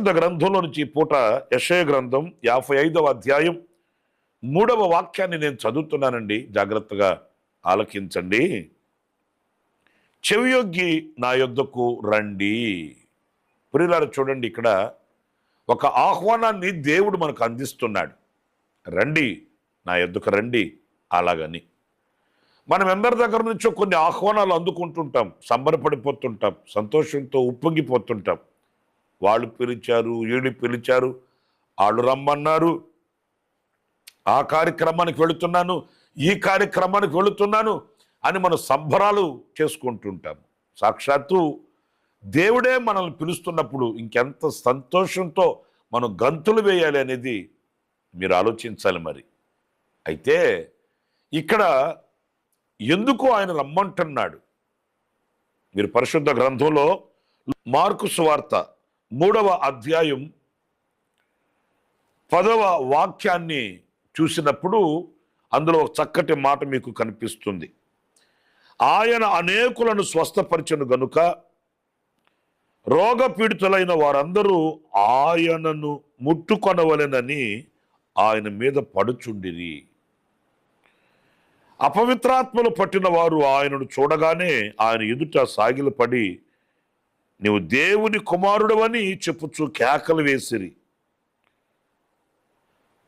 పరిశుద్ధ గ్రంథంలో నుంచి పూట యశయ గ్రంథం యాభై ఐదవ అధ్యాయం మూడవ వాక్యాన్ని నేను చదువుతున్నానండి. జాగ్రత్తగా ఆలకించండి. చెవియొగ్గి నా యొద్దకు రండి. ప్రియులారు చూడండి ఇక్కడ ఒక ఆహ్వానాన్ని దేవుడు మనకు అందిస్తున్నాడు. రండి నా యొద్దకు రండి అలాగని. మనం ఎందరి దగ్గర నుంచో కొన్ని ఆహ్వానాలు అందుకుంటుంటాం సంబరపడిపోతుంటాం సంతోషంతో ఉప్పొంగిపోతుంటాం. వాళ్ళు పిలిచారు వీళ్ళు పిలిచారు. వాళ్ళు రమ్మన్నారు. ఆ కార్యక్రమానికి వెళుతున్నాను ఈ కార్యక్రమానికి వెళుతున్నాను అని మనం సంబరాలు చేసుకుంటుంటాము సాక్షాత్తు దేవుడే మనల్ని పిలుస్తున్నప్పుడు ఇంకెంత సంతోషంతో మనం గంతులు వేయాలి అనేది మీరు ఆలోచించాలి మరి. అయితే ఇక్కడ ఎందుకు ఆయన రమ్మంటున్నాడు? మీరు పరిశుద్ధ గ్రంథంలో మార్కు సువార్త మూడవ అధ్యాయం పదవ వాక్యాన్ని చూసినప్పుడు అందులో చక్కటి మాట మీకు కనిపిస్తుంది. ఆయన అనేకులను స్వస్థపరిచను గనుక రోగపీడితులైన వారందరూ ఆయనను ముట్టుకొనవలెనని ఆయన మీద పడుచుండిరి. అపవిత్రాత్మలు పట్టిన వారు ఆయనను చూడగానే ఆయన ఎదుట సాగిలపడి నీవు దేవుని కుమారుడవని చెప్పుచు కేకలు వేసిరి.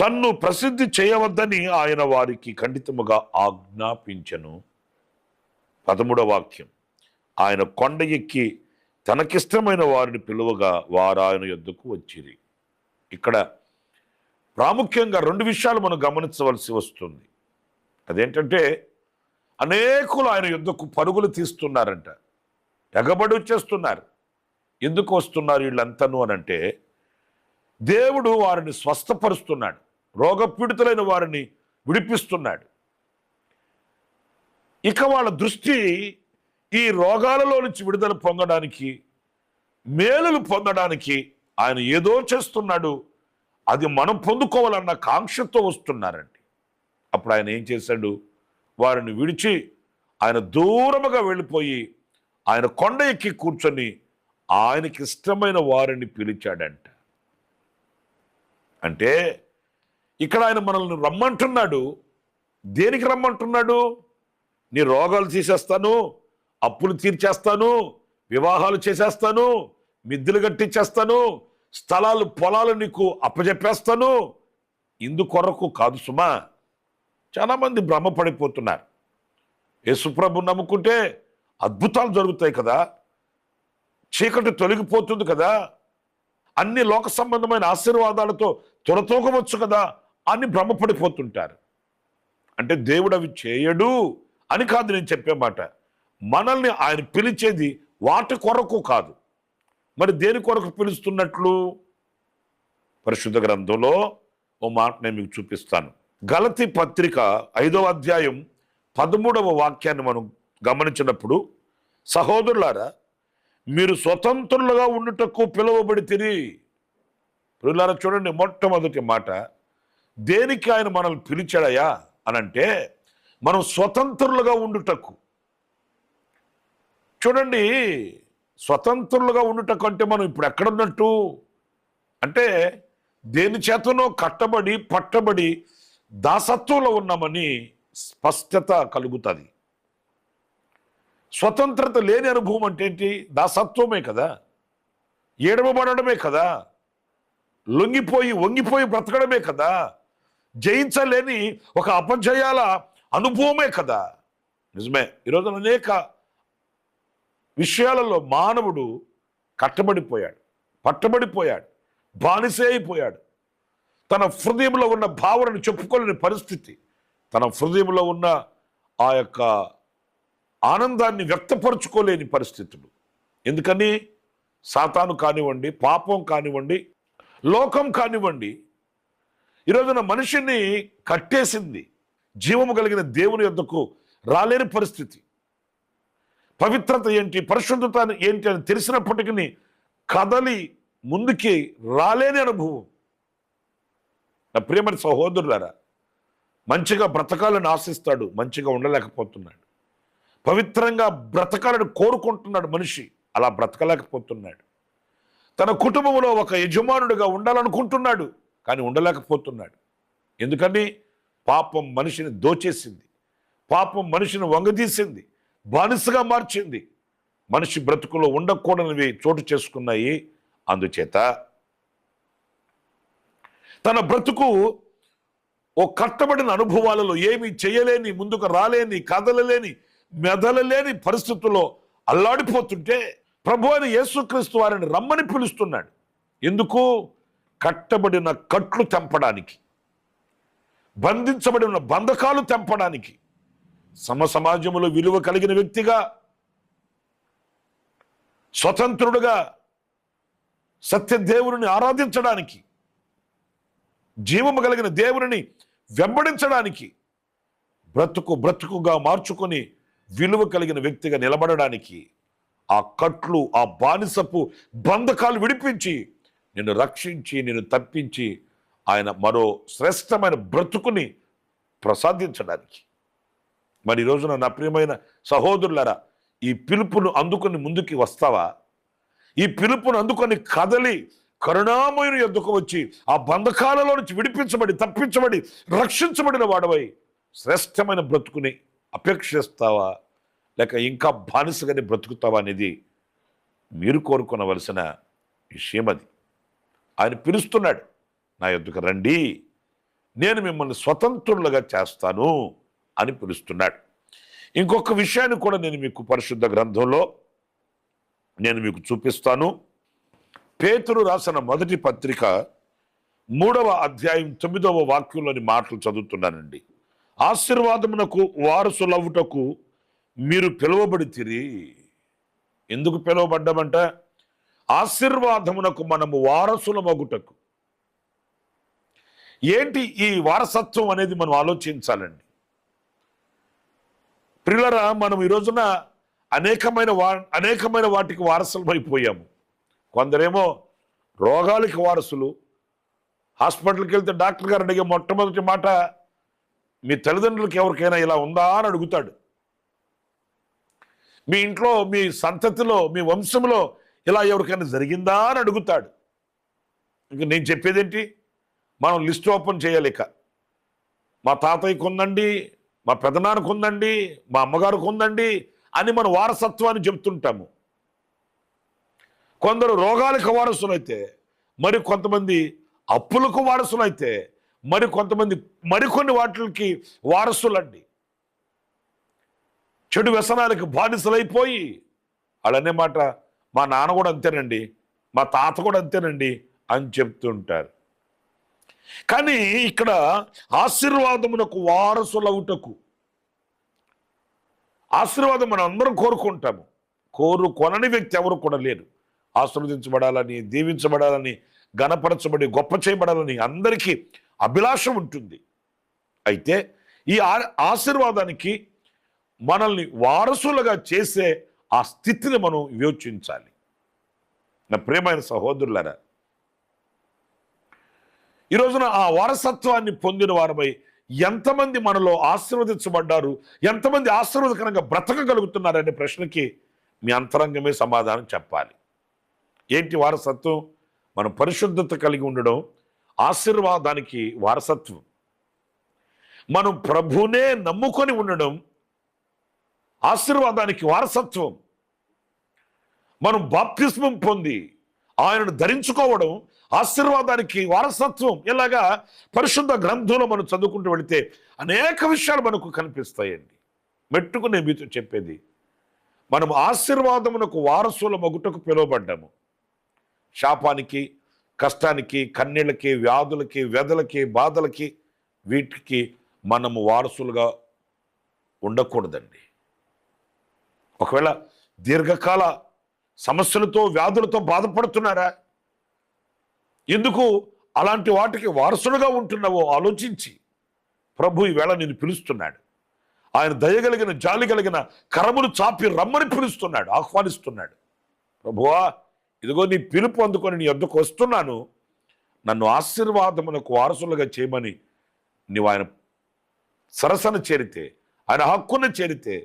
తన్ను ప్రసిద్ధి చేయవద్దని ఆయన వారికి ఖండితముగా ఆజ్ఞాపించను. పదమూడవ వాక్యం. ఆయన కొండ ఎక్కి తనకిష్టమైన వారిని పిలువగా వారు ఆయన యొద్దకు వచ్చిరి. ఇక్కడ ప్రాముఖ్యంగా రెండు విషయాలు మనం గమనించవలసి వస్తుంది. అదేంటంటే అనేకులు ఆయన యుద్ధకు పరుగులు తీస్తున్నారంట. ఎగబడి వచ్చేస్తున్నారు. ఎందుకు వస్తున్నారు వీళ్ళంతను అని అంటే దేవుడు వారిని స్వస్థపరుస్తున్నాడు. రోగపీడితులైన వారిని విడిపిస్తున్నాడు. ఇక వాళ్ళ దృష్టి ఈ రోగాలలో నుంచి విడుదల పొందడానికి మేలులు పొందడానికి ఆయన ఏదో చేస్తున్నాడు. అది మనం పొందుకోవాలన్న కాంక్షతో వస్తున్నారండి. అప్పుడు ఆయన ఏం చేశాడు? వారిని విడిచి ఆయన దూరముగా వెళ్ళిపోయి ఆయన కొండ ఎక్కి కూర్చొని ఆయనకి ఇష్టమైన వారిని పిలిచాడంట. అంటే ఇక్కడ ఆయన మనల్ని రమ్మంటున్నాడు. దేనికి రమ్మంటున్నాడు? నీ రోగాలు తీసేస్తాను అప్పులు తీర్చేస్తాను వివాహాలు చేసేస్తాను మిద్దెలు కట్టించేస్తాను స్థలాలు పొలాలు నీకు అప్పజెప్పేస్తాను. ఇందుకొరకు కాదు సుమా చాలామంది భ్రమపడిపోతున్నారు. యేసుప్రభు నమ్ముకుంటే అద్భుతాలు జరుగుతాయి కదా. చీకటి తొలగిపోతుంది కదా. అన్ని లోక సంబంధమైన ఆశీర్వాదాలతో త్వరతూగవచ్చు కదా అని భ్రమపడిపోతుంటారు. అంటే దేవుడు అవి చేయడు అని కాదు నేను చెప్పే మాట. మనల్ని ఆయన పిలిచేది వాటి కొరకు కాదు. మరి దేని కొరకు పిలుస్తున్నట్లు? పరిశుద్ధ గ్రంథంలో ఓ మాట నేను మీకు చూపిస్తాను. గలతి పత్రిక ఐదవ అధ్యాయం పదమూడవ వాక్యాన్ని మనం గమనించినప్పుడు సహోదరులారా మీరు స్వతంత్రులుగా ఉండుటకు పిలువబడి తిరిగి చూడండి మొట్టమొదటి మాట. దేనికి ఆయన మనల్ని పిలిచాడయా అనంటే మనం స్వతంత్రులుగా ఉండుటకు. చూడండి స్వతంత్రులుగా ఉండుటకు అంటే మనం ఇప్పుడు ఎక్కడున్నట్టు? అంటే దేని చేతనో కట్టబడి పట్టబడి దాసత్వంలో ఉన్నామని స్పష్టత కలుగుతుంది. స్వతంత్రత లేని అనుభవం అంటే ఏంటి? దాసత్వమే కదా. ఏడవబడమే కదా. లొంగిపోయి వంగిపోయి బ్రతకడమే కదా. జయించలేని ఒక అపజయాల అనుభవమే కదా. నిజమే. ఈరోజు అనేక విషయాలలో మానవుడు కట్టబడిపోయాడు పట్టబడిపోయాడు బానిసే అయిపోయాడు. తన హృదయంలో ఉన్న భావనను చెప్పుకోలేని పరిస్థితి తన హృదయంలో ఉన్న ఆ యొక్క ఆనందాన్ని వ్యక్తపరచుకోలేని పరిస్థితులు. ఎందుకని? సాతాను కానివ్వండి పాపం కానివ్వండి లోకం కానివ్వండి. ఈరోజున మనిషిని కట్టేసింది జీవము కలిగిన దేవుని యొద్దకు రాలేని పరిస్థితి. పవిత్రత ఏంటి పరిశుద్ధత ఏంటి అని తెలిసినప్పటికీ కదలి ముందుకి రాలేని అనుభవం. నా ప్రియమైన సహోదరులారా మంచిగా బ్రతకాలని ఆశిస్తాడు మంచిగా ఉండలేకపోతున్నాడు. పవిత్రంగా బ్రతకాలని కోరుకుంటున్నాడు మనిషి. అలా బ్రతకలేకపోతున్నాడు. తన కుటుంబంలో ఒక యజమానుడిగా ఉండాలనుకుంటున్నాడు కానీ ఉండలేకపోతున్నాడు. ఎందుకని పాపం మనిషిని దోచేసింది. పాపం మనిషిని వంగదీసింది. బానిసగా మార్చింది. మనిషి బ్రతుకులో ఉండకూడనివి చోటు చేసుకున్నాయి. అందుచేత తన బ్రతుకు ఓ కట్టబడిన అనుభవాలలో ఏమీ చేయలేని ముందుకు రాలేని కదలలేని మెదలలేని పరిస్థితుల్లో అల్లాడిపోతుంటే ప్రభు అని యేసుక్రీస్తు వారిని రమ్మని పిలుస్తున్నాడు. ఎందుకు? కట్టబడిన కట్లు తెంపడానికి. బంధించబడిన బంధకాలు తెంపడానికి. సమ సమాజంలో విలువ కలిగిన వ్యక్తిగా స్వతంత్రుడుగా సత్యదేవుని ఆరాధించడానికి జీవము కలిగిన దేవుని వెంబడించడానికి బ్రతుకు బ్రతుకుగా మార్చుకొని విలువ కలిగిన వ్యక్తిగా నిలబడడానికి ఆ కట్లు ఆ బానిసపు బంధకాలు విడిపించి నిన్ను రక్షించి నిన్ను తప్పించి ఆయన మరో శ్రేష్టమైన బ్రతుకుని ప్రసాదించడానికి. మరి ఈ రోజున నా ప్రియమైన సహోదరులరా ఈ పిలుపును అందుకొని ముందుకి వస్తావా? ఈ పిలుపును అందుకొని కదలి కరుణామయుని ఎద్దుకు వచ్చి ఆ బంధకాలలో నుంచి విడిపించబడి తప్పించబడి రక్షించబడిన వాడవై శ్రేష్టమైన బ్రతుకుని అపేక్షిస్తావా? లేక ఇంకా బానిసగానే బ్రతుకుతావా అనేది మీరు కోరుకునవలసిన విషయం అది. ఆయన పిలుస్తున్నాడు నా ఎద్దుకు రండి నేను మిమ్మల్ని స్వతంత్రులుగా చేస్తాను అని పిలుస్తున్నాడు. ఇంకొక విషయాన్ని కూడా నేను మీకు పరిశుద్ధ గ్రంథంలో నేను మీకు చూపిస్తాను. పేతురు రాసిన మొదటి పత్రిక మూడవ అధ్యాయం తొమ్మిదవ వాక్యంలోని మాటలు చదువుతున్నానండి. ఆశీర్వాదమునకు వారసులవుటకు మీరు పిలువబడి ఎందుకు పిలువబడ్డామంట? ఆశీర్వాదమునకు మనము వారసులమగుటకు. ఏంటి ఈ వారసత్వం అనేది మనం ఆలోచించాలండి. ప్రిల్లరా మనం ఈ రోజున అనేకమైన వా అనేకమైన వాటికి వారసులమైపోయాము. కొందరేమో రోగాలకి వారసులు హాస్పిటల్కి వెళ్తే డాక్టర్ గారు అడిగే మొట్టమొదటి మాట మీ తల్లిదండ్రులకి ఎవరికైనా ఇలా ఉందా అని అడుగుతాడు. మీ ఇంట్లో మీ సంతతిలో మీ వంశంలో ఇలా ఎవరికైనా జరిగిందా అని అడుగుతాడు. ఇంక నేను చెప్పేదేంటి? మనం లిస్ట్ ఓపెన్ చేయలేక. మా తాతయ్యకు ఉందండి మా పెదనాన్నకు ఉందండి మా అమ్మగారికి ఉందండి అని మన వారసత్వాన్ని చెప్తుంటాము. కొందరు రోగాలకు వారసులైతే మరి కొంతమంది అప్పులకు వారసులైతే మరి కొంతమంది మరికొన్ని వాటికి వారసులండి. చెడు వ్యసనాలకు బానిసలైపోయి వాళ్ళనే మాట మా నాన్న కూడా అంతేనండి మా తాత కూడా అంతేనండి అని చెప్తుంటారు. కానీ ఇక్కడ ఆశీర్వాదమునకు వారసులవుటకు ఆశీర్వాదం మనం అందరం కోరుకుంటాము. కోరుకొనని వ్యక్తి ఎవరు కూడా లేరు. ఆశీర్వదించబడాలని దీవించబడాలని గణపరచబడి గొప్ప చేయబడాలని అందరికీ అభిలాషం ఉంటుంది. అయితే ఈ ఆ- ఆశీర్వాదానికి మనల్ని వారసులుగా చేసే ఆ స్థితిని మనం వివేచించాలి. నా ప్రేమైన సహోదరులరా ఈ రోజున ఆ వారసత్వాన్ని పొందిన వారమై ఎంతమంది మనలో ఆశీర్వదించబడ్డారు ఎంతమంది ఆశీర్వదకరంగా బ్రతకగలుగుతున్నారనే ప్రశ్నకి మీ అంతరంగమే సమాధానం చెప్పాలి. ఏంటి వారసత్వం? మనం పరిశుద్ధత కలిగి ఉండడం ఆశీర్వాదానికి వారసత్వం. మనం ప్రభునే నమ్ముకొని ఉండడం ఆశీర్వాదానికి వారసత్వం. మనం బాప్తిస్మం పొంది ఆయనను ధరించుకోవడం ఆశీర్వాదానికి వారసత్వం. ఇలాగా పరిశుద్ధ గ్రంథంలో మనం చదువుకుంటూ వెళితే అనేక విషయాలు మనకు కనిపిస్తాయండి. మెట్టుకు నేను మీతో చెప్పేది మనం ఆశీర్వాదమునకు వారసుల మగుటకు పిలువబడ్డాము. శాపానికి కష్టానికి కన్నీళ్ళకి వ్యాధులకి వ్యధలకి బాధలకి వీటికి మనము వారసులుగా ఉండకూడదండి. ఒకవేళ దీర్ఘకాల సమస్యలతో వ్యాధులతో బాధపడుతున్నారా? ఎందుకు అలాంటి వాటికి వారసులుగా ఉంటున్నావో ఆలోచించి ప్రభు ఈవేళ నేను పిలుస్తున్నాడు. ఆయన దయగలిగిన జాలి కలిగిన కరములు చాపి రమ్మని పిలుస్తున్నాడు ఆహ్వానిస్తున్నాడు. ప్రభువా ఇదిగో నీ పిలుపు అందుకొని నీ వద్దకు వస్తున్నాను. నన్ను ఆశీర్వాదమునకు వారసులుగా చేయమని నీవు ఆయన సరసన చేరితే ఆయన హక్కును చేరితే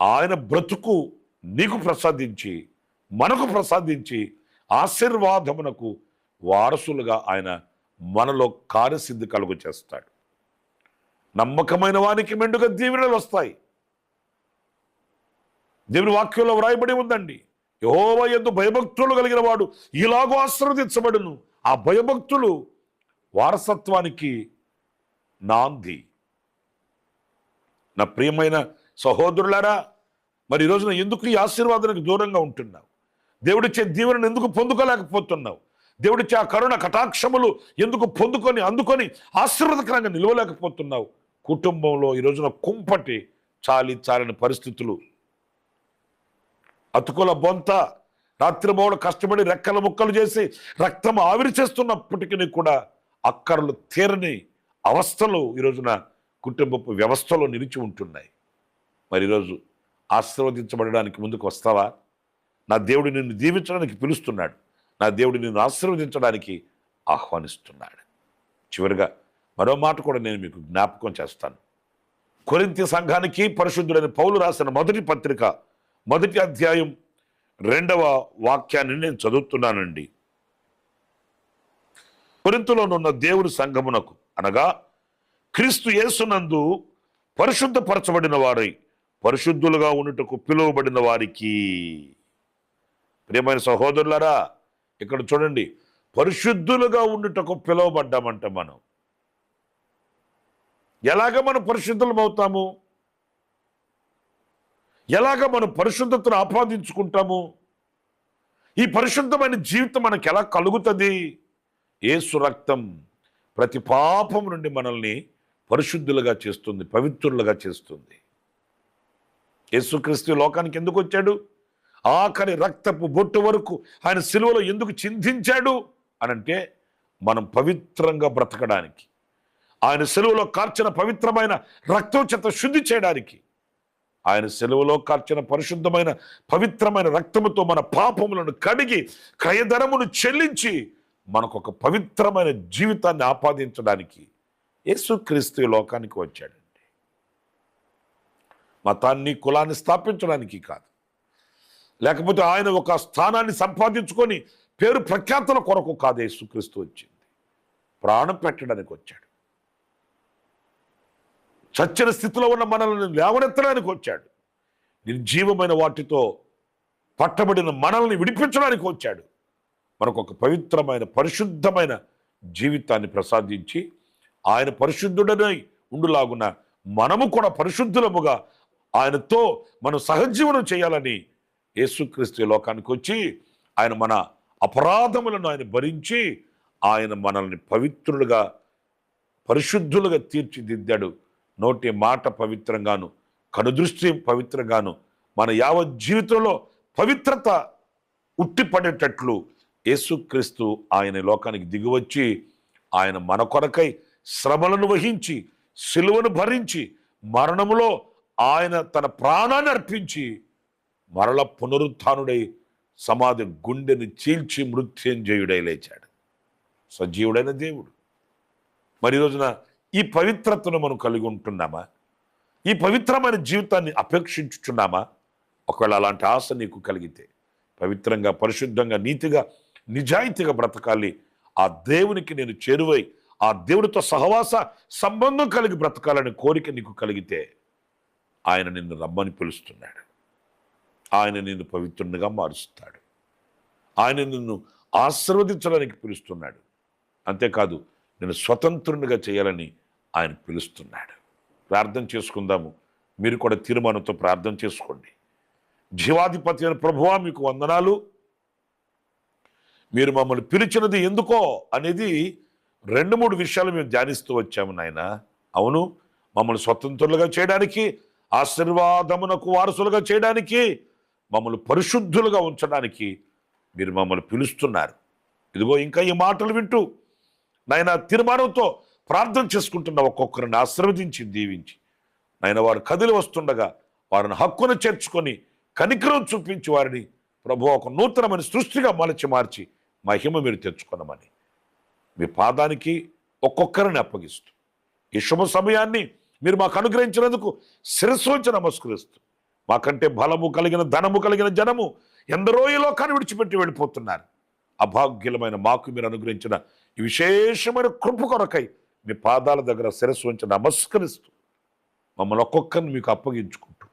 ఆయన బ్రతుకు నీకు ప్రసాదించి మనకు ప్రసాదించి ఆశీర్వాదమునకు వారసులుగా ఆయన మనలో కార్యసిద్ధి కలుగు చేస్తాడు. నమ్మకమైన వానికి మెండుగా దీవెనలు వస్తాయి. దేవుని వాక్యంలో వ్రాయబడి ఉందండి. యహోవ ఎందు భయభక్తులు కలిగిన వాడు ఇలాగో ఆశీర్వదించబడును. ఆ భయభక్తులు వారసత్వానికి నాంది. నా ప్రియమైన సహోదరులారా మరి ఈ రోజున ఎందుకు ఈ ఆశీర్వాదానికి దూరంగా ఉంటున్నావు? దేవుడిచ్చే దీవెనను ఎందుకు పొందుకోలేకపోతున్నావు? దేవుడిచ్చే ఆ కరుణ కటాక్షములు ఎందుకు పొందుకొని అందుకొని ఆశీర్వాదకరంగా నిలవలేకపోతున్నావు? కుటుంబంలో ఈ రోజున కుంపటి చాలి చాలని పరిస్థితులు అతుకుల బొంత. రాత్రిమూడు కష్టపడి రెక్కల ముక్కలు చేసి రక్తం ఆవిరి చేస్తున్నప్పటికీ కూడా అక్కర్లు తీరని అవస్థలు ఈ రోజున కుటుంబపు వ్యవస్థలో నిలిచి ఉంటున్నాయి. మరి ఈరోజు ఆశీర్వదించబడడానికి ముందుకు వస్తావా? నా దేవుడు నిన్ను దీవించడానికి పిలుస్తున్నాడు. నా దేవుడు నిన్ను ఆశీర్వదించడానికి ఆహ్వానిస్తున్నాడు. చివరిగా మరో మాట కూడా నేను మీకు జ్ఞాపకం చేస్తాను. కొరింత సంఘానికి పరిశుద్ధుడైన పౌలు రాసిన మొదటి పత్రిక మొదటి అధ్యాయం రెండవ వాక్యాన్ని నేను చదువుతున్నానండి. కొరింతలోనున్న దేవుని సంఘమునకు అనగా క్రీస్తు యేసునందు పరిశుద్ధపరచబడిన వారై పరిశుద్ధులుగా ఉండుటకు పిలువబడిన వారికి. ప్రియమైన సహోదరులారా ఇక్కడ చూడండి పరిశుద్ధులుగా ఉండుటకు పిలువబడ్డామంట మనం. ఎలాగ మనం పరిశుద్ధులం అవుతాము ఎలాగ మనం పరిశుద్ధతను ఆపాదించుకుంటాము? ఈ పరిశుద్ధమైన జీవితం మనకు ఎలా కలుగుతుంది? ఏసు రక్తం ప్రతి పాపం నుండి మనల్ని పరిశుద్ధులుగా చేస్తుంది పవిత్రులుగా చేస్తుంది. యేసుక్రీస్తు లోకానికి ఎందుకు వచ్చాడు? ఆఖరి రక్తపు బొట్టు వరకు ఆయన సిలువలో ఎందుకు చింతించాడు అనంటే మనం పవిత్రంగా బ్రతకడానికి ఆయన సెలువులో కార్చిన పవిత్రమైన రక్తం చేత శుద్ధి చేయడానికి ఆయన సెలవులో కార్చిన పరిశుద్ధమైన పవిత్రమైన రక్తముతో మన పాపములను కడిగి క్రయధనమును చెల్లించి మనకు ఒక పవిత్రమైన జీవితాన్ని ఆపాదించడానికి యేసుక్రీస్తు లోకానికి వచ్చాడండి. మతాన్ని కులాన్ని స్థాపించడానికి కాదు. లేకపోతే ఆయన ఒక స్థానాన్ని సంపాదించుకొని పేరు ప్రఖ్యాతల కొరకు కాదు యేసుక్రీస్తు వచ్చింది. ప్రాణం పెట్టడానికి వచ్చాడు. చచ్చిన స్థితిలో ఉన్న మనల్ని లేవనెత్తడానికి వచ్చాడు. నిర్జీవమైన వాటితో పట్టబడిన మనల్ని విడిపించడానికి వచ్చాడు. మనకు ఒక పవిత్రమైన పరిశుద్ధమైన జీవితాన్ని ప్రసాదించి ఆయన పరిశుద్ధుడనై ఉండులాగున మనము కూడా పరిశుద్ధులముగా ఆయనతో మనం సహజీవనం చేయాలని యేసుక్రీస్తు లోకానికి వచ్చి ఆయన మన అపరాధములను ఆయన భరించి ఆయన మనల్ని పవిత్రులుగా పరిశుద్ధులుగా తీర్చిదిద్దాడు. నోటి మాట పవిత్రంగాను కనుదృష్టి పవిత్రంగాను మన యావత్ జీవితంలో పవిత్రత ఉట్టిపడేటట్లు యేసుక్రీస్తు ఆయన లోకానికి దిగివచ్చి ఆయన మన కొరకై శ్రమలను వహించి సిలువను భరించి మరణములో ఆయన తన ప్రాణాన్ని అర్పించి మరల పునరుత్డై సమాధి గుండెని చీల్చి మృత్యుంజయుడై లేచాడు. సజీవుడైన దేవుడు. మరి రోజున ఈ పవిత్రతను మనం కలిగి ఉంటున్నామా? ఈ పవిత్రమైన జీవితాన్ని అపేక్షించుచున్నామా? ఒకవేళ అలాంటి ఆశ నీకు కలిగితే పవిత్రంగా పరిశుద్ధంగా నీతిగా నిజాయితీగా బ్రతకాలి. ఆ దేవునికి నేను చేరువై ఆ దేవుడితో సహవాస సంబంధం కలిగి బ్రతకాలని కోరిక నీకు కలిగితే ఆయన నిన్ను రమ్మని పిలుస్తున్నాడు. ఆయన నిన్ను పవిత్రునిగా మారుస్తాడు. ఆయన నిన్ను ఆశీర్వదించడానికి పిలుస్తున్నాడు. అంతేకాదు నేను స్వతంత్రునిగా చేయాలని ఆయన పిలుస్తున్నాడు. ప్రార్థన చేసుకుందాము. మీరు కూడా తీర్మానంతో ప్రార్థన చేసుకోండి. జీవాధిపతి అయిన ప్రభువా మీకు వందనాలు. మీరు మమ్మల్ని పిలిచినది ఎందుకో అనేది రెండు మూడు విషయాలు మేము ధ్యానిస్తూ వచ్చాము నాయన. అవును మమ్మల్ని స్వతంత్రులుగా చేయడానికి ఆశీర్వాదమునకు వారసులుగా చేయడానికి మమ్మల్ని పరిశుద్ధులుగా ఉంచడానికి మీరు మమ్మల్ని పిలుస్తున్నారు. ఇదిగో ఇంకా ఈ మాటలు వింటూ నాయన తీర్మానంతో ప్రార్థన చేసుకుంటున్న ఒక్కొక్కరిని ఆశీర్వదించి దీవించి. నాయన వారు కదిలి వస్తుండగా వారిని హక్కును చేర్చుకొని కనికరం చూపించి వారిని ప్రభు ఒక నూతనమైన సృష్టిగా మలచి మార్చి మహిమ మీరు తెచ్చుకున్నామని మీ పాదానికి ఒక్కొక్కరిని అప్పగిస్తూ ఈ శుభ సమయాన్ని మీరు మాకు అనుగ్రహించినందుకు శిరస్సు వచ్చి నమస్కరిస్తూ మాకంటే బలము కలిగిన ధనము కలిగిన జనము ఎందరో ఈ లోకాన్ని విడిచిపెట్టి వెళ్ళిపోతున్నారు. అభాగ్యులమైన మాకు మీరు అనుగ్రహించిన ఈ విశేషమైన కృప కొరకై మీ పాదాల దగ్గర శిరస్సు ఉంచి నమస్కరిస్తూ మమ్మల్ని ఒక్కొక్కరిని మీకు అప్పగించుకుంటూ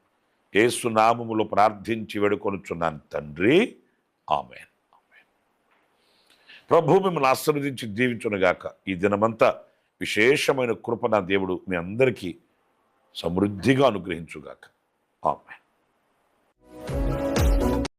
ఏసు నామములో ప్రార్థించి వేడుకొనుచున్నాను తండ్రి. ఆమె ప్రభు మిమ్మల్ని ఆశీర్వదించి దీవించునుగాక ఈ దినమంతా విశేషమైన కృప నా దేవుడు మీ అందరికీ సమృద్ధిగా అనుగ్రహించుగాక. ఆమె